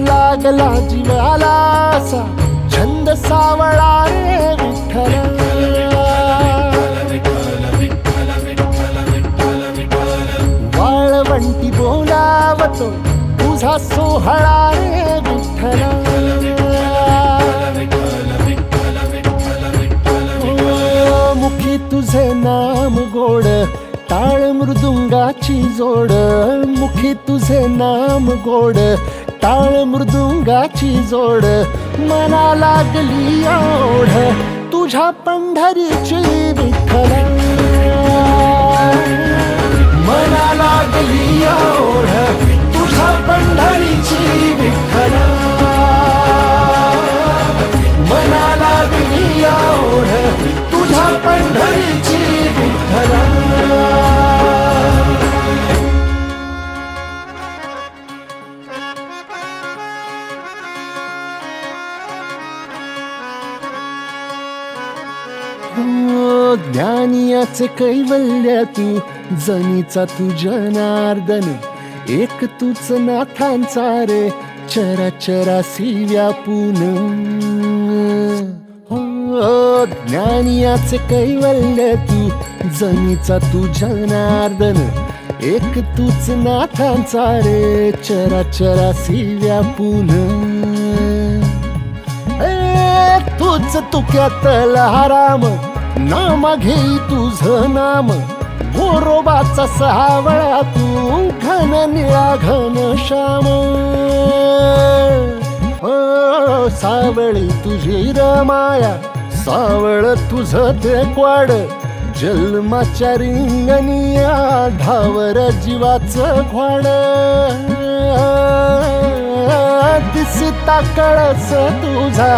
लागला जीवाला छंद सावळा रे विठ्ठल वाळवंटी बोलावतो तुझा सोहळा रे विठ्ठल गोड टाळ मृदुंगाची जोड मुखी तुझे नाम गोड टाळ मृदुंगाची जोड मना लागली ओढ तुझ्या पंढरीची विठ्ठल. मना लागली ओढ तुझ्या पंढरीची विठ्ठल. मना लागली ओढ तुझ्या पंढरी हो, ज्ञानियाचे कैवल्य तू जनीचा तुझ्या नार्दन एक तूच नाथांचा रे चराचरासी व्यापून. हो ज्ञानियाचे कैवल्य तू जनीचा तुझ्या नार्दन एक तूच नाथांचा रे चराचरासी व्यापून. तूच तुक्यातला राम नाम घेई तुझ नाम. गोरोबाचा सहावळा तू घन निळा घन श्याम. सावळी तुझी रमाया सावळ तुझ ते क्वाड. जन्माच्या रिंगणिया धावर जीवाचं घ्वाड. दिसता कळस तुझा.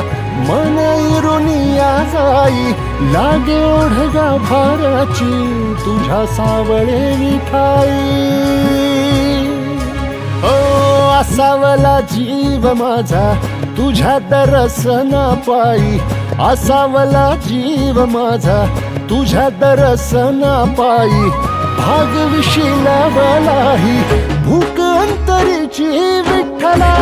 मन इरुनिया जाई लागे ओढगा भाराची. तुझ्या सावळे विठाई ओ हो, असावला जीव माझा तुझ्या दरसना पायी असावला जीव माझा तुझ्या दरसना पायी भाग विशिला भूक अंतरीची विठ्ठला.